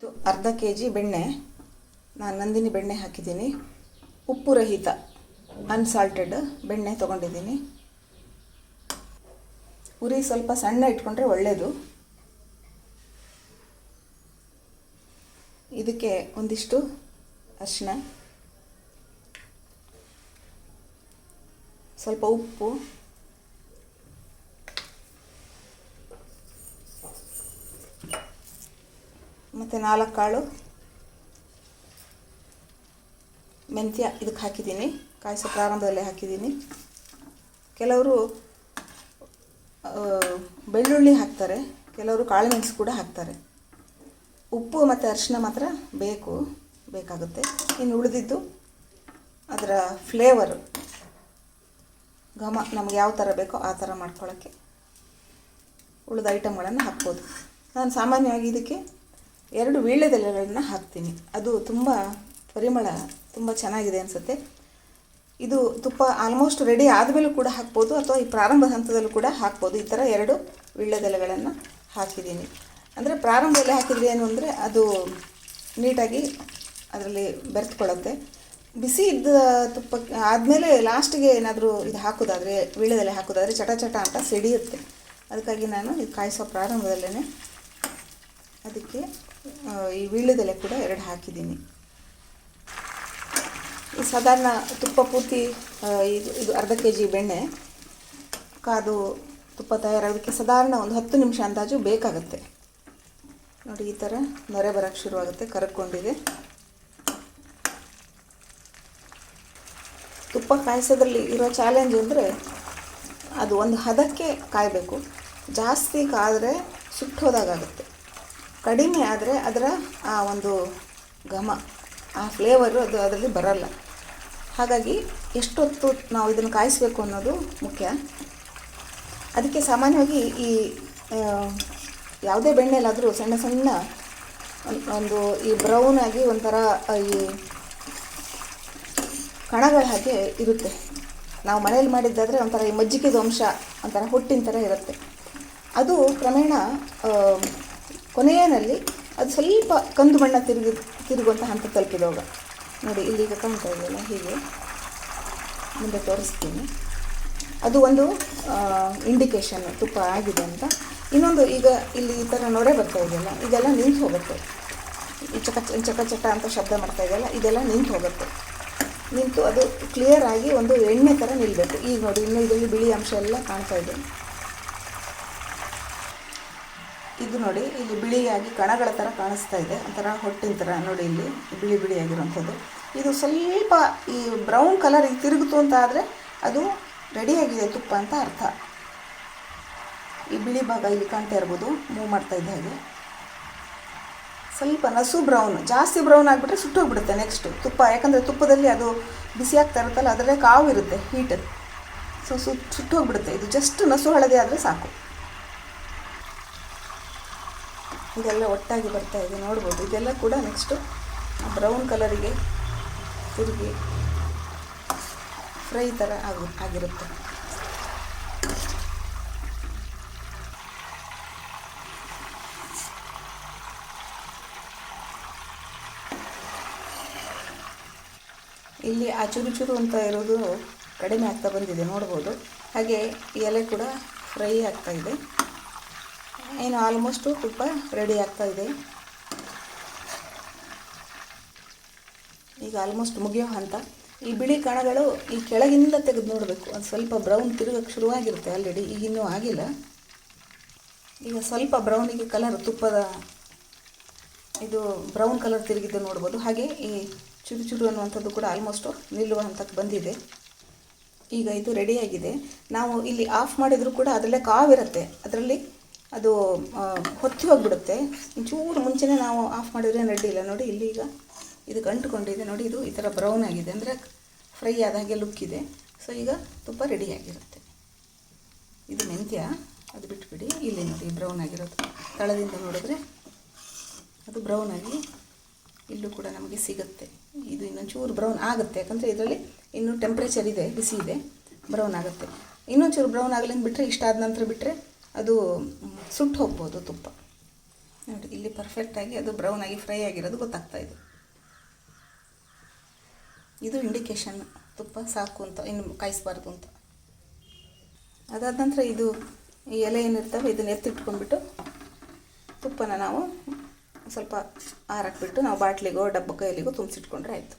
ಇದು ಅರ್ಧ K G ಬೆಣ್ಣೆ. ನಾನು ನಂದಿನಿ ಬೆಣ್ಣೆ ಹಾಕಿದ್ದೀನಿ. ಉಪ್ಪು ರಹಿತ ಅನ್ಸಾಲ್ಟೆಡ್ ಬೆಣ್ಣೆ ತೊಗೊಂಡಿದ್ದೀನಿ. ಉರಿ ಸ್ವಲ್ಪ ಸಣ್ಣ ಇಟ್ಕೊಂಡ್ರೆ ಒಳ್ಳೆಯದು ಇದಕ್ಕೆ ಒಂದಿಷ್ಟು ಅರಿಶಿನ ಸ್ವಲ್ಪ ಉಪ್ಪು. ಮತ್ತು ನಾಲ್ಕು ಕಾಳು. ಮೆಂತ್ಯ ಇದಕ್ಕೆ ಹಾಕಿದ್ದೀನಿ. ಕಾಯಿಸೋ ಪ್ರಾರಂಭದಲ್ಲಿ ಹಾಕಿದ್ದೀನಿ. ಕೆಲವರು ಬೆಳ್ಳುಳ್ಳಿ ಹಾಕ್ತಾರೆ. ಕೆಲವರು ಕಾಳು ಮೆಣಸು ಕೂಡ ಹಾಕ್ತಾರೆ. ಉಪ್ಪು ಮತ್ತು ಅರಿಶಿನ ಮಾತ್ರ ಬೇಕು, ಬೇಕಾಗುತ್ತೆ. ಇನ್ನು ಉಳಿದಿದ್ದು ಅದರ ಫ್ಲೇವರ್ ಘಮ ನಮ್ಗೆ ಯಾವ ಥರ ಬೇಕೋ ಆ ಥರ ಮಾಡ್ಕೊಳ್ಳೋಕ್ಕೆ ಉಳಿದ ಐಟಮ್ಗಳನ್ನು ಹಾಕ್ಬೋದು. ನಾನು ಸಾಮಾನ್ಯವಾಗಿ ಇದಕ್ಕೆ ಎರಡು ವೀಳ್ಯದೆಲೆಗಳನ್ನು ಹಾಕ್ತೀನಿ. ಅದು ತುಂಬ ಪರಿಮಳ ತುಂಬ ಚೆನ್ನಾಗಿದೆ ಅನಿಸುತ್ತೆ. ಇದು ತುಪ್ಪ ಆಲ್ಮೋಸ್ಟ್ ರೆಡಿ ಆದಮೇಲೂ ಕೂಡ ಹಾಕ್ಬೋದು, ಅಥವಾ ಈ ಪ್ರಾರಂಭದ ಹಂತದಲ್ಲೂ ಕೂಡ ಹಾಕ್ಬೋದು. ಈ ಥರ ಎರಡು ವೀಳ್ಯದೆಲೆಗಳನ್ನು ಹಾಕಿದ್ದೀನಿ. ಅಂದರೆ ಪ್ರಾರಂಭದಲ್ಲಿ ಹಾಕಿದ್ರೆ ಏನು ಅಂದರೆ, ಅದು ನೀಟಾಗಿ ಅದರಲ್ಲಿ ಬೆರೆತ್ಕೊಳ್ಳುತ್ತೆ. ಬಿಸಿ ಇದ್ದ ತುಪ್ಪ, ಆದಮೇಲೆ ಲಾಸ್ಟಿಗೆ ಏನಾದರೂ ಇದು ಹಾಕೋದಾದರೆ ವೀಳ್ಯದೆಲೆ ಹಾಕೋದಾದರೆ ಚಟ ಚಟ ಅಂತ ಸಿಡಿಯುತ್ತೆ. ಅದಕ್ಕಾಗಿ ನಾನು ಇದು ಕಾಯಿಸೋ ಪ್ರಾರಂಭದಲ್ಲೇ ಅದಕ್ಕೆ ಈ ವೀಳ್ಯದೆಲೆ ಕೂಡ ಎರಡು ಹಾಕಿದ್ದೀನಿ. ಈ ಸಾಧಾರಣ ತುಪ್ಪ ಪೂರ್ತಿ ಇದು ಇದು ಅರ್ಧ ಕೆ ಜಿ ಬೆಣ್ಣೆ, ಕಾದು ತುಪ್ಪ ತಯಾರಾಗೋದಕ್ಕೆ ಸಾಧಾರಣ ಒಂದು ಹತ್ತು ನಿಮಿಷ ಅಂದಾಜು ಬೇಕಾಗುತ್ತೆ. ನೋಡಿ, ಈ ಥರ ನೊರೆ ಬರೋಕ್ಕೆ ಶುರುವಾಗುತ್ತೆ, ಕರ್ಕೊಂಡಿದೆ. ತುಪ್ಪ ಕಾಯಿಸೋದ್ರಲ್ಲಿ ಇರೋ ಚಾಲೆಂಜ್ ಅಂದರೆ ಅದು ಒಂದು ಹದಕ್ಕೆ ಕಾಯಬೇಕು. ಜಾಸ್ತಿ ಕಾದರೆ ಸುಟ್ಟೋದಾಗುತ್ತೆ ಕಡಿಮೆ ಆದರೆ ಅದರ ಆ ಒಂದು ಘಮ, ಆ ಫ್ಲೇವರು ಅದು ಅದರಲ್ಲಿ ಬರಲ್ಲ. ಹಾಗಾಗಿ ಎಷ್ಟೊತ್ತು ನಾವು ಇದನ್ನು ಕಾಯಿಸಬೇಕು ಅನ್ನೋದು ಮುಖ್ಯ. ಅದಕ್ಕೆ ಸಾಮಾನ್ಯವಾಗಿ ಈ ಯಾವುದೇ ಬೆಣ್ಣೆಲಾದರೂ ಸಣ್ಣ ಸಣ್ಣ ಒಂದ್- ಈ ಬ್ರೌನ್ ಆಗಿ ಒಂಥರ ಈ ಕಣಗಳ ಹಾಗೆ ಇರುತ್ತೆ. ನಾವು ಮನೇಲಿ ಮಾಡಿದ್ದಾದರೆ ಒಂಥರ ಈ ಮಜ್ಜಿಗೆದು ಅಂಶ, ಒಂಥರ ಹುಟ್ಟಿನ ಥರ ಇರುತ್ತೆ. ಅದು ಕ್ರಮೇಣ ಕೊನೆಯಲ್ಲಿ ಅದು ಸ್ವಲ್ಪ ಕಂದು ಬಣ್ಣ ತಿರುಗಿ ತಿರುಗುವಂಥ ಹಂತ ತಲುಪಿದಾಗ. ನೋಡಿ ಇಲ್ಲಿಗ ಕಾಣ್ತಾ ಇದೆಯಲ್ಲ, ಹೀಗೆ. ಮುಂದೆ ತೋರಿಸ್ತೀನಿ. ಅದು ಒಂದು ಇಂಡಿಕೇಶನ್ ತುಪ್ಪ ಆಗಿದೆ ಅಂತ. ಇನ್ನೊಂದು ಈಗ ಇಲ್ಲಿ ಈ ಥರ ನೊರೆ ಬರ್ತಾ ಇದೆಯಲ್ಲ, ಇದೆಲ್ಲ ನಿಂತು ಹೋಗುತ್ತೆ. ಈ ಚಕ ಚಕ ಚಕ ಅಂತ ಶಬ್ದ ಮಾಡ್ತಾ ಇದೆಯಲ್ಲ, ಇದೆಲ್ಲ ನಿಂತು ಹೋಗುತ್ತೆ. ನಿಂತು ಅದು ಕ್ಲಿಯರ್ ಆಗಿ ಒಂದು ಎಣ್ಣೆ ಥರ ನಿಲ್ಲಬೇಕು ಈಗ ನೋಡಿ, ಇನ್ನೂ ಇದರಲ್ಲಿ ಬಿಳಿ ಅಂಶ ಎಲ್ಲ ಕಾಣ್ತಾ ಇದೆ. ಇದು ನೋಡಿ, ಇಲ್ಲಿ ಬಿಳಿಯಾಗಿ ಕಣಗಳ ಥರ ಕಾಣಿಸ್ತಾ ಇದೆ. ಒಂಥರ ಹೊಟ್ಟಿನ ಥರ ನೋಡಿ ಇಲ್ಲಿ, ಬಿಳಿ ಬಿಳಿಯಾಗಿರುವಂಥದ್ದು. ಇದು ಸ್ವಲ್ಪ ಈ ಬ್ರೌನ್ ಕಲರ್ ಈಗ ತಿರುಗಿತು ಅಂತ ಆದರೆ ಅದು ರೆಡಿಯಾಗಿದೆ ತುಪ್ಪ ಅಂತ ಅರ್ಥ. ಈ ಬಿಳಿ ಭಾಗ ಇಲ್ಲಿ ಕಾಣ್ತಾ ಇರ್ಬೋದು ಮೂವ್ ಮಾಡ್ತಾ ಇದ್ದ ಹಾಗೆ. ಸ್ವಲ್ಪ ನಸು ಬ್ರೌನ್, ಜಾಸ್ತಿ ಬ್ರೌನ್ ಆಗಿಬಿಟ್ರೆ ಸುಟ್ಟೋಗ್ಬಿಡುತ್ತೆ ನೆಕ್ಸ್ಟು ತುಪ್ಪ. ಯಾಕಂದರೆ ತುಪ್ಪದಲ್ಲಿ ಅದು ಬಿಸಿ ಆಗ್ತಾ ಇರುತ್ತಲ್ಲ, ಅದರಲ್ಲೇ ಕಾವು ಇರುತ್ತೆ ಹೀಟ್ ಸೊ ಸುಟ್ಟು ಸುಟ್ಟೋಗ್ಬಿಡುತ್ತೆ ಇದು ಜಸ್ಟ್ ನಸು ಹಳದಿ ಆದರೆ ಸಾಕು. ಇದೆಲ್ಲ ಒಟ್ಟಾಗಿ ಬರ್ತಾ ಇದೆ, ನೋಡ್ಬೋದು. ಇದೆಲ್ಲ ಕೂಡ ನೆಕ್ಸ್ಟು ಬ್ರೌನ್ ಕಲರಿಗೆ ತಿರುಗಿ ಫ್ರೈ ಥರ ಆಗು, ಆಗಿರುತ್ತೆ. ಇಲ್ಲಿ ಆ ಚುರು ಚುರು ಅಂತ ಇರೋದು ಕಡಿಮೆ ಆಗ್ತಾ ಬಂದಿದೆ, ನೋಡ್ಬೋದು. ಹಾಗೆ ಎಲೆ ಕೂಡ ಫ್ರೈ ಆಗ್ತಾ ಇದೆ. ಏನು ಆಲ್ಮೋಸ್ಟು ತುಪ್ಪ ರೆಡಿ ಆಗ್ತಾ ಇದೆ. ಈಗ ಆಲ್ಮೋಸ್ಟ್ ಮುಗಿಯೋ ಹಂತ. ಈ ಬಿಳಿ ಕಣಗಳು ಈ ಕೆಳಗಿಂದ ತೆಗೆದು ನೋಡಬೇಕು. ಅದು ಸ್ವಲ್ಪ ಬ್ರೌನ್ ತಿರುಗಕ್ಕೆ ಶುರುವಾಗಿರುತ್ತೆ ಆಲ್ರೆಡಿ ಈಗ ಇನ್ನೂ ಆಗಿಲ್ಲ. ಈಗ ಸ್ವಲ್ಪ ಬ್ರೌನಿಗೆ ಕಲರ್ ತುಪ್ಪದ ಇದು ಬ್ರೌನ್ ಕಲರ್ ತಿರುಗಿದ್ದು ನೋಡ್ಬೋದು. ಹಾಗೆ ಈ ಚುರು ಚುರು ಅನ್ನುವಂಥದ್ದು ಕೂಡ ಆಲ್ಮೋಸ್ಟು ನಿಲ್ಲುವ ಹಂತಕ್ಕೆ ಬಂದಿದೆ. ಈಗ ಇದು ರೆಡಿಯಾಗಿದೆ ನಾವು ಇಲ್ಲಿ ಆಫ್ ಮಾಡಿದರೂ ಕೂಡ ಅದರಲ್ಲೇ ಕಾವಿರುತ್ತೆ. ಅದರಲ್ಲಿ ಅದು ಹೊತ್ತಿ ಹೋಗ್ಬಿಡುತ್ತೆ ಒಂಚೂರು ಮುಂಚೆನೇ ನಾವು ಆಫ್ ಮಾಡಿದ್ರೆ ರೆಡಿ ಇಲ್ಲ. ನೋಡಿ, ಇಲ್ಲಿ ಈಗ ಇದು ಗಂಟುಕೊಂಡಿದೆ. ನೋಡಿ, ಇದು ಈ ಥರ ಬ್ರೌನ್ ಆಗಿದೆ. ಅಂದರೆ ಫ್ರೈ ಆದ ಹಾಗೆ ಲುಕ್ ಇದೆ. ಸೊ ಈಗ ತುಪ್ಪ ರೆಡಿಯಾಗಿರುತ್ತೆ ಇದು ಮೆಂತ್ಯ. ಅದು ಬಿಟ್ಬಿಡಿ. ಇಲ್ಲಿ ನೋಡಿ, ಬ್ರೌನ್ ಆಗಿರೋದು. ತಳದಿಂದ ನೋಡಿದ್ರೆ ಅದು ಬ್ರೌನ್ ಆಗಿ ಇಲ್ಲೂ ಕೂಡ ನಮಗೆ ಸಿಗುತ್ತೆ. ಇದು ಇನ್ನೊಂಚೂರು ಬ್ರೌನ್ ಆಗುತ್ತೆ. ಯಾಕಂದರೆ ಇದರಲ್ಲಿ ಇನ್ನೂ ಟೆಂಪ್ರೇಚರ್ ಇದೆ, ಬಿಸಿ ಇದೆ. ಬ್ರೌನ್ ಆಗುತ್ತೆ. ಇನ್ನೊಂಚೂರು ಬ್ರೌನ್ ಆಗಲಿ ಬಿಟ್ಟರೆ ಇಷ್ಟ ಆದ ನಂತರ ಬಿಟ್ಟರೆ ಅದು ಸುಟ್ಟು ಹೋಗ್ಬೋದು ತುಪ್ಪ. ನೋಡಿ, ಇಲ್ಲಿ ಪರ್ಫೆಕ್ಟಾಗಿ ಅದು ಬ್ರೌನ್ ಆಗಿ ಫ್ರೈ ಆಗಿರೋದು ಗೊತ್ತಾಗ್ತಾ ಇದೆ. ಇದು ಇಂಡಿಕೇಶನ್ ತುಪ್ಪ, ಸಾಕು ಅಂತ, ಇನ್ನು ಕಾಯಿಸ್ಬಾರ್ದು ಅಂತ. ಅದಾದ ನಂತರ ಇದು, ಈ ಎಲೆ ಏನಿರ್ತವೆ, ಇದನ್ನ ಎತ್ತಿಟ್ಕೊಂಡ್ಬಿಟ್ಟು ತುಪ್ಪನ ನಾವು ಸ್ವಲ್ಪ ಆರಾಕ್ಬಿಟ್ಟು ನಾವು ಬಾಟ್ಲಿಗೋ, ಡಬ್ಬಕ್ಕೋ ಎಲೆಗೋ ತುಂಬಿಸಿಟ್ಕೊಂಡ್ರೆ ಆಯಿತು.